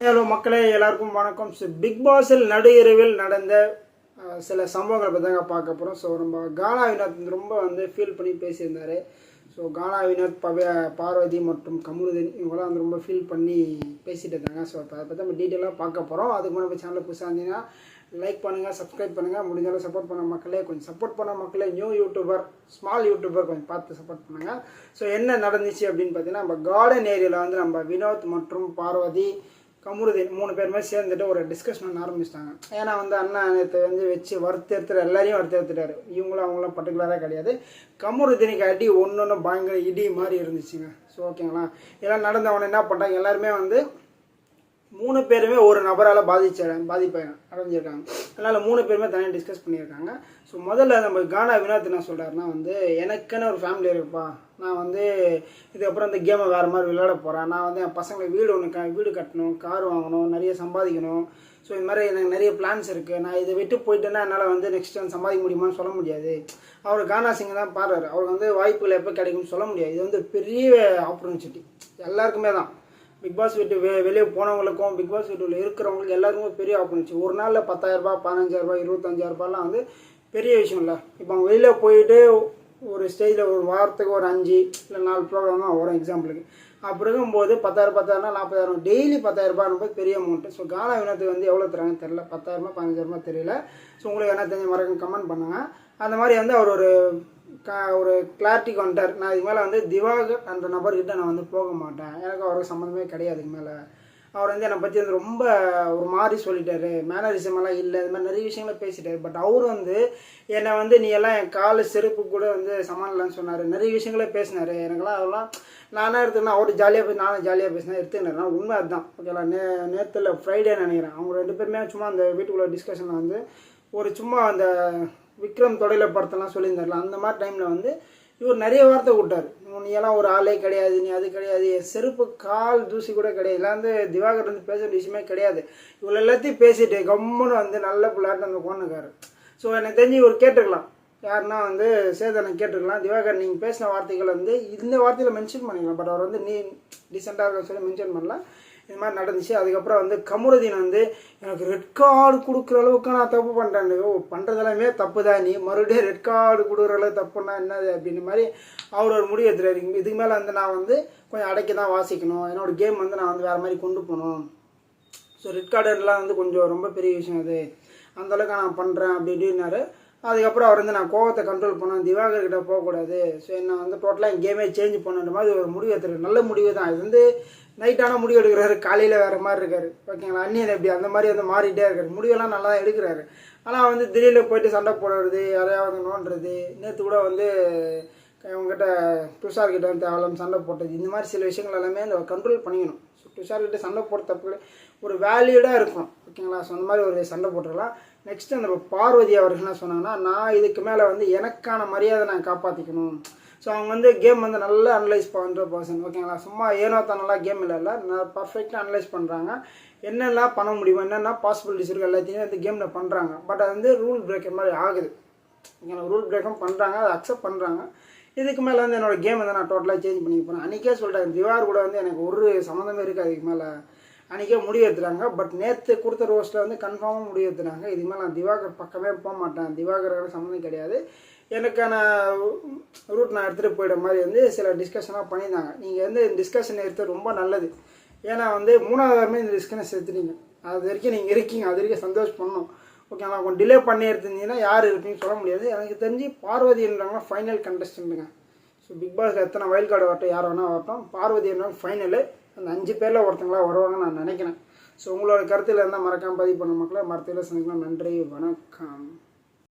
Hello மக்களே எல்லாருக்கும் வணக்கம். ஸோ பிக் பாஸில் நடு இரவில் நடந்த சில சம்பவங்களை பற்றி தாங்க பார்க்க போகிறோம் ஸோ நம்ம கானா வினோத் வந்து ரொம்ப வந்து ஃபீல் பண்ணி பேசியிருந்தார். ஸோ கானா வினோத் பவ்யா பார்வதி மற்றும் கமருதீன் இவங்களாம் வந்து ரொம்ப ஃபீல் பண்ணி பேசிகிட்டு இருந்தாங்க. ஸோ அதை பற்றி நம்ம டீட்டெயிலாக பார்க்க போகிறோம் அதுக்கு முன்னாடி நம்ம சேனலில் புதுசாக இருந்தீங்கன்னா லைக் பண்ணுங்கள் சப்ஸ்கிரைப் பண்ணுங்கள் முடிஞ்சாலும் சப்போர்ட் பண்ண மக்களே கொஞ்சம் சப்போர்ட் பண்ண மக்களே நியூ யூடியூபர் ஸ்மால் யூடியூபர் கொஞ்சம் பார்த்து சப்போர்ட் பண்ணுங்கள் ஸோ என்ன நடந்துச்சு அப்படின்னு பார்த்தீங்கன்னா நம்ம கார்டன் ஏரியாவில் வந்து நம்ம வினோத் மற்றும் பார்வதி கமுருதீன் மூணு பேருமே சேர்ந்துட்டு ஒரு டிஸ்கஷன் பண்ண ஆரம்பிச்சிட்டாங்க. ஏன்னா வந்து அண்ணா நேற்று வந்து வச்சு வறுத்தெடுத்துட்டு எல்லாரையும் வறுத்தெடுத்துட்டாரு இவங்களும் அவங்களும் பர்டிகுலராக கிடையாது. கமுருதீனுக்கு அடி ஒன்று ஒன்று பயங்கர இடி மாதிரி இருந்துச்சுங்க. ஸோ ஓகேங்களா இதெல்லாம் நடந்தவன என்ன பண்ணிட்டாங்க? எல்லாருமே வந்து மூணு பேருமே ஒரு நபரால் பாதிச்ச பாதிப்பை அடைஞ்சிருக்காங்க. அதனால் மூணு பேருமே தனியாக டிஸ்கஸ் பண்ணியிருக்காங்க. ஸோ முதல்ல நம்ம கானா வினாத் என்ன சொல்கிறாருன்னா வந்து எனக்குன்னு ஒரு ஃபேமிலி இருக்குப்பா. நான் வந்து இதுக்கப்புறம் இந்த கேமை வேறு மாதிரி விளையாட போகிறேன் நான் வந்து என் பசங்களுக்கு வீடு ஒன்று க வீடு கட்டணும் கார் வாங்கணும் நிறைய சம்பாதிக்கணும். ஸோ இது மாதிரி எனக்கு நிறைய பிளான்ஸ் இருக்குது நான் இதை விட்டு போயிட்டேன்னா என்னால் வந்து நெக்ஸ்ட் டைம் சம்பாதிக்க முடியுமான்னு சொல்ல முடியாது. அவர் கானா சிங் தான் பாடுறாரு. அவருக்கு வந்து வாய்ப்புகள் எப்போ கிடைக்கும்னு சொல்ல முடியாது. இது வந்து பெரிய ஆப்பர்ச்சுனிட்டி எல்லாருக்குமே தான். பிக் பாஸ் வீட்டு வெ வெளியே போனவங்களுக்கும் பிக் பாஸ் இருக்கிறவங்களுக்கு எல்லாருக்குமே பெரிய ஆப்பர்ச்சுனிட்டி ஒரு நாளில் பத்தாயிரரூபா பதினஞ்சாயிரரூபா இருபத்தஞ்சாயிரரூபாலாம் வந்து பெரிய விஷயம் இல்லை இப்போ அவங்க வெளியில் போயிட்டு ஒரு ஸ்டேஜில் ஒரு வாரத்துக்கு ஒரு அஞ்சு இல்லை நாலு ப்ரோக்ராம் தான் வரும் எக்ஸாம்பிளுக்கு அப்படி இருக்கும்போது பத்தாயிரம் பத்தாயிரம் நாற்பதாயிரம் டெய்லி பத்தாயிரரூபா பெரிய அமௌண்ட்டு ஸோ காலா வினத்துக்கு வந்து எவ்வளோ தராங்கன்னு தெரில பத்தாயிரமா பதினஞ்சாயிரமா தெரியல. ஸோ உங்களுக்கு என்ன தெரிஞ்ச மறக்க கமெண்ட் பண்ணுங்கள் அந்த மாதிரி வந்து அவர் ஒரு ஒரு கிளாரிட்டிக்கு வந்துட்டார் நான் இதுக்கு மேலே வந்து திவாகர் அந்த நபர்கிட்ட நான் வந்து போக மாட்டேன். எனக்கு அவருக்கு சம்மந்தமே கிடையாது இதுக்கு மேலே. அவர் வந்து என்னை பற்றி வந்து ரொம்ப ஒரு மாதிரி சொல்லிட்டாரு. மேனரிசமெல்லாம் இல்லை இது மாதிரி நிறைய விஷயங்களை பேசிட்டாரு. பட் அவர் வந்து என்னை வந்து நீ எல்லாம் என் காலு செருப்பு கூட வந்து சமாளிலான்னு சொன்னார். நிறைய விஷயங்களே பேசினார். எனக்கெல்லாம் அதெல்லாம் நானாக எடுத்துக்கணும். அவர் ஜாலியாக போய் நானும் ஜாலியாக பேசினேன் எடுத்துக்கினேன் உண்மை அதுதான். ஓகேங்களா நே நேற்றுல ஃப்ரைடே நினைக்கிறேன். அவங்க ரெண்டு பேருமே சும்மா அந்த வீட்டுக்குள்ளே டிஸ்கஷனில் வந்து ஒரு சும்மா அந்த விக்ரம் தொடையில படத்தெல்லாம் சொல்லியிருந்தார்ல அந்த மாதிரி டைமில் வந்து இவர் நிறைய வார்த்தை விட்டார் நீ எல்லாம் ஒரு ஆளே கிடையாது நீ அது கிடையாது என் செருப்பு கால் தூசி கூட கிடையாது. இதெல்லாம் வந்து திவாகர் வந்து பேசுகிற விஷயமே கிடையாது. இவ்வளோ எல்லாத்தையும் பேசிட்டு கம்முன்னு வந்து நல்ல பிள்ளாட்டு அந்த கோணுக்காரு ஸோ எனக்கு தெரிஞ்சு இவர் கேட்டுக்கலாம் யாருன்னா வந்து சேதனை கேட்டுக்கலாம் திவாகர் நீங்கள் பேசின வார்த்தைகள் வந்து இந்த வார்த்தையில் மென்ஷன் பண்ணிக்கலாம். பட் அவர் வந்து நீ டீசெண்டாக இருக்க சொல்லி மென்ஷன் பண்ணலாம். இது மாதிரி நடந்துச்சு. அதுக்கப்புறம் வந்து கமருதீன் வந்து எனக்கு ரெட் கார்டு கொடுக்குற அளவுக்கு நான் தப்பு பண்ணுறேன் ஓ பண்ணுறதெல்லாமே தப்பு தான் நீ? மறுபடியும் ரெட் கார்டு கொடுக்குற அளவு தப்புன்னா என்னது அப்படின்ற மாதிரி அவர் ஒரு முடிவு எடுத்துறாரு இதுக்கு மேலே வந்து நான் வந்து கொஞ்சம் அடைக்க தான் வாசிக்கணும். என்னோட கேம் வந்து நான் வந்து வேறு மாதிரி கொண்டு போகணும். ஸோ ரெட் கார்டுலாம் வந்து கொஞ்சம் ரொம்ப பெரிய விஷயம் அது. அந்தளவுக்கு நான் பண்ணுறேன் அப்படி அதுக்கப்புறம் அவர் வந்து நான் கோவத்தை கண்ட்ரோல் பண்ணேன் திவாகர் கிட்ட போகக்கூடாது. ஸோ என்ன வந்து டோட்டலாக கேமே சேஞ்ச் பண்ணுற மாதிரி ஒரு முடிவு எடுத்துருக்கு நல்ல முடிவு தான். இது வந்து நைட்டான முடிவு எடுக்கிறாரு. காலையில் வேறு மாதிரி இருக்காரு. ஓகேங்களா? அந்நியன் எப்படி? அந்த மாதிரி வந்து மாறிட்டே இருக்காரு. முடிவெல்லாம் நல்லா தான் எடுக்கிறாரு. ஆனால் வந்து திடீர்னு போயிட்டு சண்டை போடுறது யாரையாவது நோண்டுறது நேற்று கூட வந்து இவங்ககிட்ட துஷார் வந்து தேவலாம் சண்டை போட்டது இந்த மாதிரி சில விஷயங்கள் எல்லாமே அந்த கண்ட்ரோல் பண்ணிக்கணும். துஷார்கிட்ட சண்டை போட தப்பு ஒரு வேல்யூடாக இருக்கும். ஓகேங்களா? ஸோ அந்த மாதிரி ஒரு சண்டை போட்டுக்கலாம். நெக்ஸ்ட் அந்த பார்வதி அவர்கள் என்ன சொன்னாங்கன்னா நான் இதுக்கு மேலே வந்து எனக்கான மரியாதை நான் காப்பாற்றிக்கணும் ஸோ அவங்க வந்து கேம் வந்து நல்லா அனலைஸ் பண்ணுற பர்சன் ஓகேங்களா? சும்மா ஏனோ தானெல்லாம் கேம் இல்லைல்ல நான் பர்ஃபெக்டாக அனலைஸ் பண்ணுறாங்க என்னெல்லாம் பண்ண முடியும் என்னென்ன பாசிபிலிட்டிஸ் இருக்குது எல்லாத்தையுமே வந்து கேமில் பண்ணுறாங்க பட் அது வந்து ரூல் பிரேக்கர் மாதிரி ஆகுது. ஓகேங்களா? ரூல் பிரேக்கும் பண்ணுறாங்க அதை அக்செப்ட் பண்ணுறாங்க இதுக்கு மேலே வந்து என்னோட கேம் வந்து நான் டோட்டலாக சேஞ்ச் பண்ணி போகிறேன் அன்றைக்கே சொல்லிட்டேன் திவார் கூட வந்து எனக்கு ஒரு சம்மந்தமே இருக்குது அதுக்கு மேலே. அன்றைக்கே முடிவு எடுத்துறாங்க பட் நேற்று கொடுத்த ரோஸ்ட்டில் வந்து கன்ஃபார்மாக முடிவு எடுத்துறாங்க இதுக்கு மேலே நான் திவாகர் பக்கமே போக மாட்டேன். திவாகரோட சம்மந்தம் கிடையாது. எனக்கான ரூட் நான் எடுத்துகிட்டு போயிட மாதிரி வந்து சில டிஸ்கஷனாக பண்ணியிருந்தாங்க. நீங்கள் வந்து டிஸ்கஷன் எடுத்து ரொம்ப நல்லது. ஏன்னா வந்து மூணாவது இந்த டிஸ்கஷன் எடுத்துட்டீங்க அது வரைக்கும் நீங்கள் இருக்கீங்க. அது வரைக்கும் சந்தோஷம் பண்ணணும் ஓகேங்களா கொஞ்சம் டிலே பண்ணி எடுத்திருந்தீங்கன்னா யார் இருப்பீங்கன்னு சொல்ல முடியாது. எனக்கு தெரிஞ்சு பார்வதின்றவங்க ஃபைனல் கண்டஸ்டன்ட்டுங்க ஸோ பிக் பாஸ் எத்தனை வயல் கார்டு வரட்டும் யார் வேணால் வரட்டும் பார்வதி என்றாங்க ஃபைனலு அந்த அஞ்சு பேரில் ஒருத்தங்களா வருவாங்கன்னு நான் நினைக்கிறேன். ஸோ உங்களோட கருத்தில் இருந்தால் மறக்காமல் பதிவு பண்ண மக்களை. மரத்தில் சந்திக்கலாம். நன்றி வணக்கம்.